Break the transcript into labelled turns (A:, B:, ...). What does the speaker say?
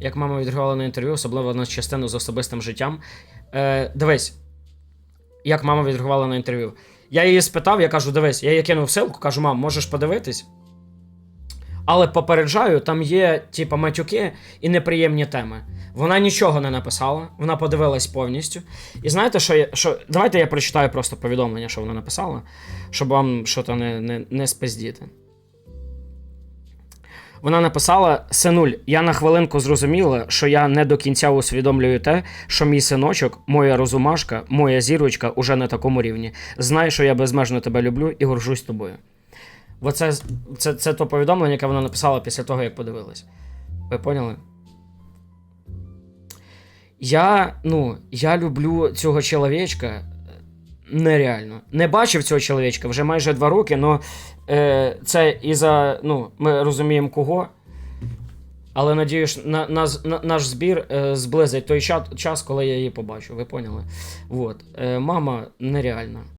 A: як мама відреагувала на інтерв'ю, особливо на частину з особистим життям. Е, дивись, як мама відреагувала на інтерв'ю. Я її спитав, я кажу: дивись, я їй кинув ссылку, кажу, мам, можеш подивитись. Але попереджаю, там є, типа, матюки і неприємні теми. Вона нічого не написала, вона подивилась повністю. І знаєте, що я. Що... Давайте я прочитаю просто повідомлення, що вона написала, щоб вам щось не, не, не спиздіти. Вона написала: Синуль, я на хвилинку зрозуміла, що я не до кінця усвідомлюю те, що мій синочок, моя розумашка, моя зірочка уже на такому рівні. Знай, що я безмежно тебе люблю і горжусь тобою. Оце це, це то повідомлення, яке вона написала після того, як подивилась. Ви поняли? Я, ну, я люблю цього чоловічка нереально. Не бачив цього чоловічка вже майже два роки, але е, це і за. Ну, ми розуміємо кого. Але надіюсь, на, на, на, наш збір е, зблизить той час, час, коли я її побачу. Ви поняли? Вот. Е, мама нереальна.